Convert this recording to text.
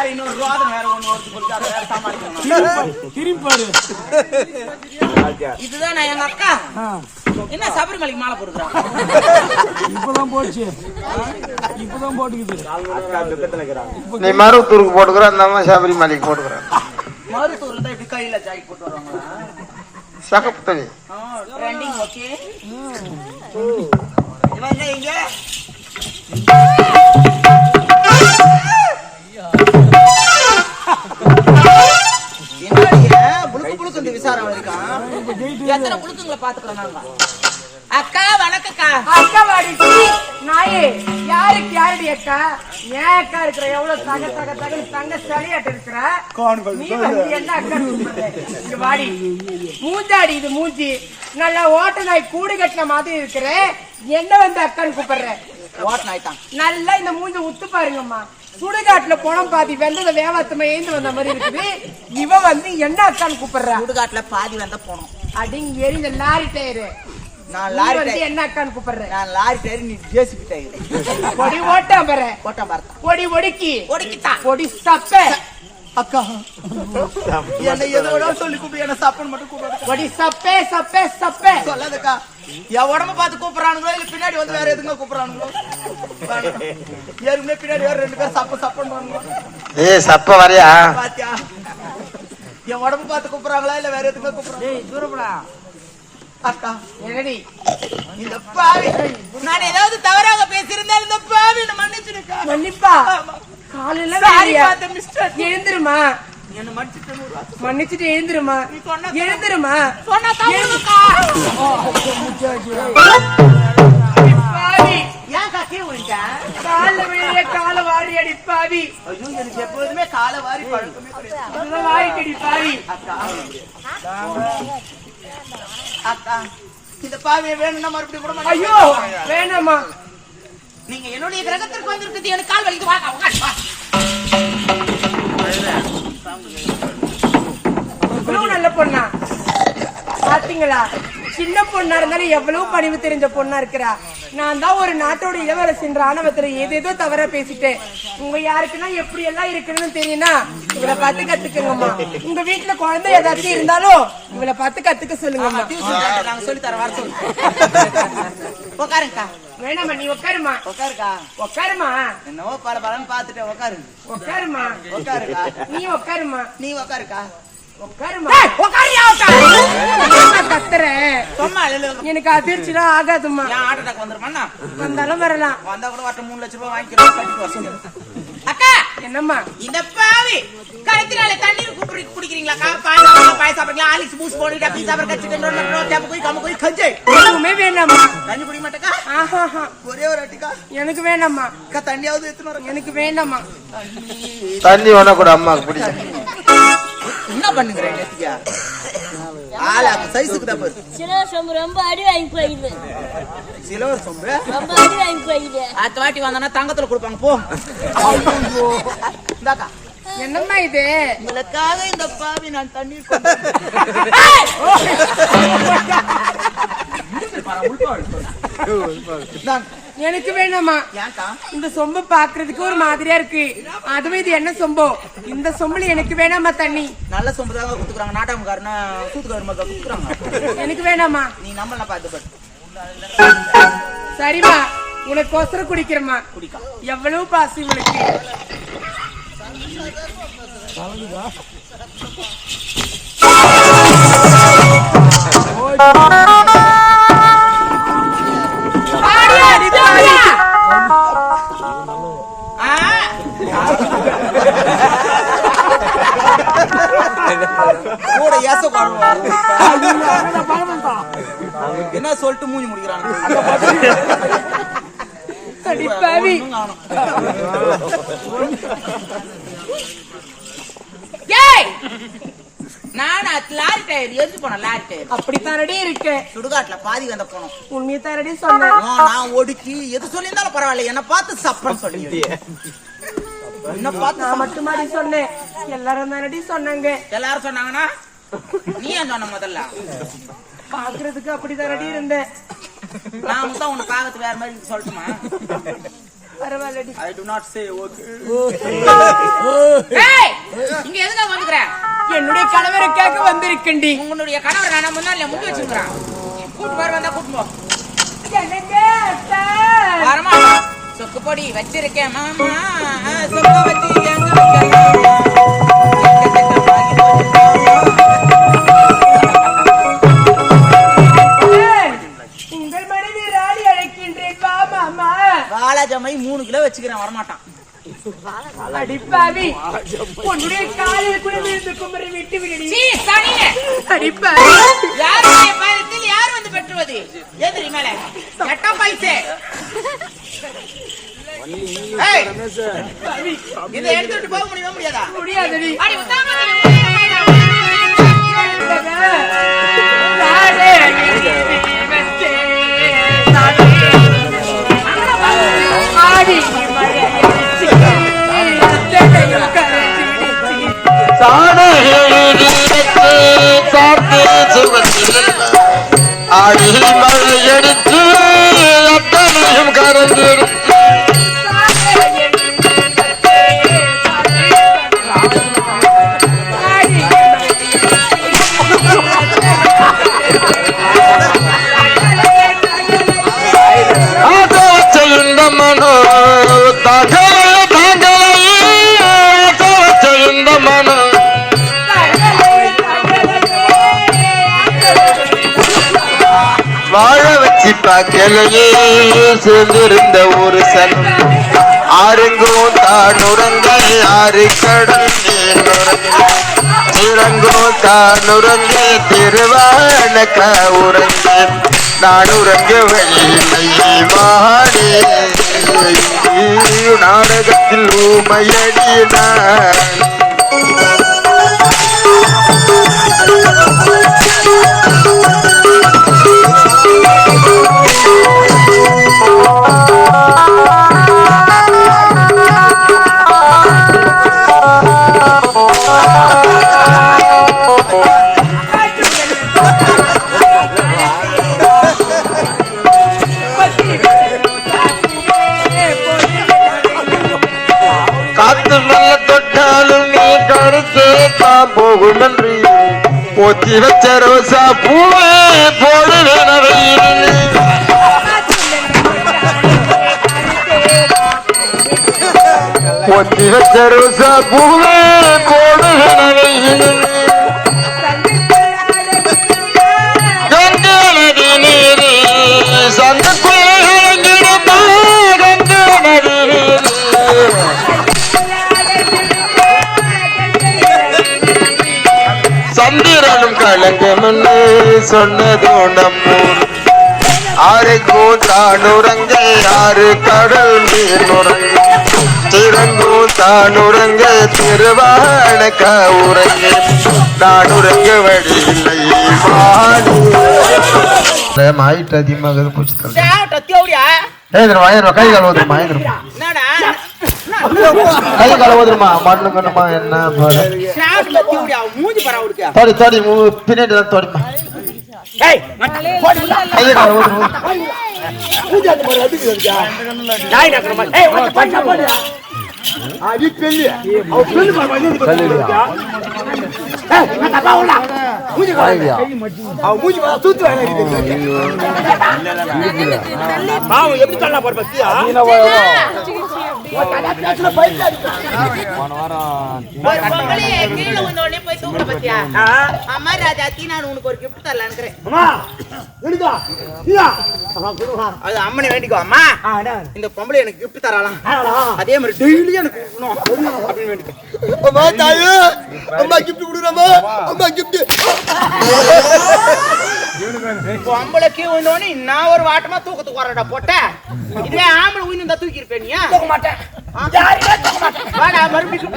வேற இன்னொரு ரோதம் வேற ஒண்ணு ஒருத்தர் சொல்லி அதை வேற சமாளிக்கணும் திரும்பி பாரு இதுதான் நான் எங்க அக்கா. ஆ, என்ன சபரிமலைக்கு மாலை போடுறான் இப்பதான் போச்சு. இப்பதான் போட்டுக்குது. நீ மருவத்தூருக்கு போட்டுக்கிற அந்த அம்மா சபரிமலைக்கு போட்டுக்கிறேன் மருத்துவர்ல தான் இப்படி கையில ஜாக்கி போட்டு சகப்பு ட்ரெண்டிங் ஓகே இவன் என்ன இங்க புழுக்குன்னு விசாரம் இருக்கான். எத்தனை புழுக்குங்களை பாத்துக்கிறோம் நாங்க? அக்கா வணக்கக்கா அக்கா வாடி நாயே யாருக்கு யாருடி அக்கா? ஏன் அக்கா இருக்கிற? எவ்வளவு தக தக தக தங்க சளியாட்டு இருக்கிற? நீ வந்து என்ன அக்கா? இங்க வாடி. மூஞ்சாடி இது மூஞ்சி. நல்லா ஓட்ட நாய் கூடு கட்டின மாதிரி இருக்கிற. என்ன வந்து அக்கான்னு கூப்பிடுற? ஓட்டன ஆயிட்டான் நல்லா இந்த மூஞ்ச உத்து பாருங்கம்மா. சுடுகாட்டுல பணம் பாதி வெந்தத வேவாத்தமா ஏந்து வந்த மாதிரி இருக்குது. இவ வந்து என்ன அக்கான்னு கூப்பிடுறா? சுடுகாட்டுல பாதி வந்த போனோம். அடிங்க எரி இந்த லாரி டயரு. நான் லாரி வந்து என்ன அக்கான்னு கூப்பிடுற? நான் லாரி டயர் நீ ஜேசிபி டயர். பொடி ஓட்டா பாரு. போட்டா பார்த்தா பொடி ஒடுக்கி. ஒடுக்கிட்டான். பொடி சப்ப. அக்கா. என்ன எதை விட சொல்லி கூப்பிடு என்ன சாப்பிட மட்டும் கூப்பிடு. பொடி சப்பே சப்பே சப்பே. சொல்லாதக்கா. என் உடம்ப பார்த்து கூப்பிடுறானுங்களோ இல்ல பின்னாடி வந்து வேற எதுங்க கூப்பிடுறானுங்களோ? ஏற்கனவே பின்னாடி வேற ரெண்டு பேரும் சப்ப சப்பன்றானுங்களோ ஏய் சப்ப வரையா பாத்தியா என் உடம்ப பார்த்து கூப்பிடுறாங்களா இல்ல வேற எதுங்க கூப்பிடுறாங்க அக்கா என்னடி இந்த பாவி நான் ஏதாவது தவறாக பேசியிருந்தால் இந்த பாவி மன்னிச்சிருக்கா மன்னிப்பா காலையில சாரி? பார்த்த மிஸ்டர் எழுந்துருமா என்ன மன்னிச்சிட்டு. மன்னிச்சுட்டு எழுந்துருமா நீ சொன்ன எழுந்துருமா சொன்னா தவறுக்கா. பாவி ஏன்க்கா கீழே விழுந்த? கால வாரி அடி பாவி ஐயோ, எனக்கு எப்போதுமே காலை வாரி பழக்கமே வாரிக்கடி பாவி அக்கா. அக்கா இந்த பாவியை வேணும்னா மறுபடியும் கூட. ஐயோ வேணாமா நீங்க என்னுடைய கிரகத்திற்கு வந்திருக்கிறது எனக்கு கால் வலிக்குது. வாங்க இவ்வளவு நல்ல பொண்ணா? பாத்தீங்களா? சின்ன பொண்ணா இருந்தாலும் எவ்வளவு பணிவு தெரிஞ்ச பொண்ணா இருக்கிறா. நான் தான் ஒரு நாட்டோட இளவரசின்ற ஆணவத்துல ஏதேதோ தவறா பேசிட்டேன். உங்க யாருக்குன்னா எப்படி எல்லாம் இருக்கணும்னு தெரியும்னா இவளை பார்த்து கத்துக்கங்கம்மா. உங்க வீட்டுல குழந்தை ஏதாச்சும் இருந்தாலும் இவளை பார்த்து கத்துக்க சொல்லுங்கம்மா. சென்டர் நாங்க சொல்லி தர வர சொல்லு. உட்காருங்கக்கா வேணாம்மா நீ உட்காருமா உட்காருக்கா உட்காருமா என்னவோ பல பலன்னு பாத்துட்டேன் உட்காரு உட்காருமா உட்காருக்கா நீ உட்காருமா நீ உட்காருக்கா எனக்கு அதிர்ச்சிலாம் ஆகாதும்மா. ஏன் ஹார்ட் அட்டாக் வந்துருமா வந்தாலும் வரலாம். வந்தா கூட வரட்டும் மூணு லட்சம் ரூபாய் வாங்கிக்கிறோம். அக்கா! என்னம்மா? இந்த பாவி! கழுத்தினால தண்ணீர் குப்பி குடிக்கிறீங்களா? பாய் சாப்பிடுறீங்களா பாய் சாப்பிடுறீங்களா ஆலிஸ் பூஸ் போட்டு டப்பி சாப்பிடுற டேப்பு போய் கம்ம போய் கஞ்சை. எதுவுமே வேணாம்மா. தண்ணி குடிக்க மாட்டேக்கா? ஆஹாஹா. ஒரே ஒரு அட்டிக்கா எனக்கு வேணாம்மா. அக்கா தண்ணியாவது எடுத்துன்னு எனக்கு வேணாம்மா தண்ணி வேணா கூட அம்மாவுக்கு பிடிக்கும் என்ன பண்ணுங்கிறேன் நேத்திக்கா ஆளு அந்த சைஸுக்கு தான் பாரு சில சொம்பு ரொம்ப அடி வாங்கி போயிடுது. சிலவர் சொம்பு? ரொம்ப அடி வாங்கி போயிடுது. அடுத்த வாட்டி வந்தானா தங்கத்துல கொடுப்பாங்க போ. இந்தாக்கா. என்னம்மா இது? உங்களுக்காக இந்த பாவி நான் தண்ணீர் கொண்டு. எனக்கு வேணாமா? இந்த சொம்பு பாக்குறதுக்கு ஒரு மாதிரியா இருக்கு. அதுவும் இது என்ன சொம்போ? இந்த சொம்புல எனக்கு வேணாமா தண்ணி? நல்ல சொம்பு தாங்க குத்துக்குறாங்க நாட்டாமக்காரனா சூத்துக்கார மாதிரி குத்துக்குறாங்க எனக்கு வேணாமா? நீ நம்மள பார்த்து பட். சரிம்மா. உனக்கு ஒசரம் குடிக்கிறேம்மா. குடிக்கா. எவ்வளவு பாசு இவளுக்கு பாடி, என்ன சொல்லிட்டு மூஞ்சி முடிக்கிறாங்க! நான் அது லாரி டயர் எரிஞ்சு போனேன் லாரி டயர். அப்படித்தானடி இருக்கேன் சுடுகாட்டுல பாதி வந்த போனோம். உண்மையை சொன்னேன். நான் ஒடுக்கி எது சொல்லியிருந்தாலும் பரவாயில்ல. என்ன பார்த்து சப்பன் சொல்லி என்ன பார்த்து நான் மட்டுமாடி சொன்னேன். எல்லாரும் தானடி சொன்னாங்க. எல்லாரும் சொன்னாங்கன்னா நீ ஏன் சொன்ன முதல்ல பாக்குறதுக்கு அப்படித்தானடி இருந்தேன். நான் தான் உன்னை பார்க்கறது வேற மாதிரி சொல்லட்டுமா? பரவாயில்லடி. I do not say okay. ஏய், இங்க எதுக்காக வந்துக்கிற என்னுடைய கணவருக்காக வந்திருக்கண்டி உன்னுடைய கணவர் நான் முன்னால முடி வச்சுக்கிறான் கூட்டு பாரு வந்தா கூட்டு போ. எனக்கு. வரமா சொக்கு பொடி வச்சிருக்கேன் மாமா. சொக்க வச்சு எங்க வாலாஜாமை மூணு கிலோ வச்சுக்கிறேன் வரமாட்டான். அடிப்பாவி. உன்னுடைய காலில் கூட விழுந்து குமரி விட்டு விடுடி. சீ, சனியே. அடிப்பாவி. யாருடைய பயத்தில் யார் வந்து பெற்றுவது? எதிரி மேல. எட்டா பைசே ஏய், இதை எடுத்துட்டு போக முடியுமா முடியாதா? முடியாதடி. அடி உத்தாம ஆடி மழை எடுத்து அத்தனையும் கரைச்சு வச்சு சேர்ந்திருந்த ஒரு சனம் ஆறுங்கும் தான் உறங்க ஆறு கடல் நீர் தான் உறங்க திருவானக்க உறங்க நான் உறங்கவில்லை வழியில்லை நாடகத்தில் ஊமையடி நான் கருத்து தான் போகும் நன்றி. போத்தி வச்ச ரோசா பூவே போடுவேன் வெயிலில் போத்தி வச்ச ரோசா பூவே போடுவேன் சந்திரனும் கலங்கமென்னு சொன்னதோ நம்மூர். ஆறு கூத்தானுரங்க ஆறு கடல் நீர் நுரங்க திறங்கும் தானுரங்க திருவானக்க உறங்க நானுரங்க வழியில்லை மாயிட்டு அதிகமாக பூச்சி ஏந்திரம் வாயிரம் கை கழுவுதுமா ஏந்திரம் என்னடா? கை கழுவுதுமா மண்ணு கண்ணுமா என்ன தோடி தோடி பின்னாடி தான் தோடிமா கையை விழுந்த உடனே போய் தூக்குற பத்தியா? அம்மா ராஜா நான் உனக்கு ஒரு gift தரலான்னு அது அம்மனை வேண்டிக்கோ அம்மா. இந்த. பொம்பளை எனக்கு gift தரலாம் அதே மாதிரி டெய்லி எனக்கு அப்படின்னு வேண்டிக்கோ. அம்மா கிஃப்ட் கொடுக்குறம்மா அம்மா கிஃப்ட். பொம்பளைக்கு உடனே நான் ஒரு வாட்டமா தூக்கத்துக்கு வரடா போட்ட. இதே ஆம்பளை உயிர்ந்தா தூக்கி இருப்பேன் நீ தூக்க மாட்டேன். வாடா மறுபடியும்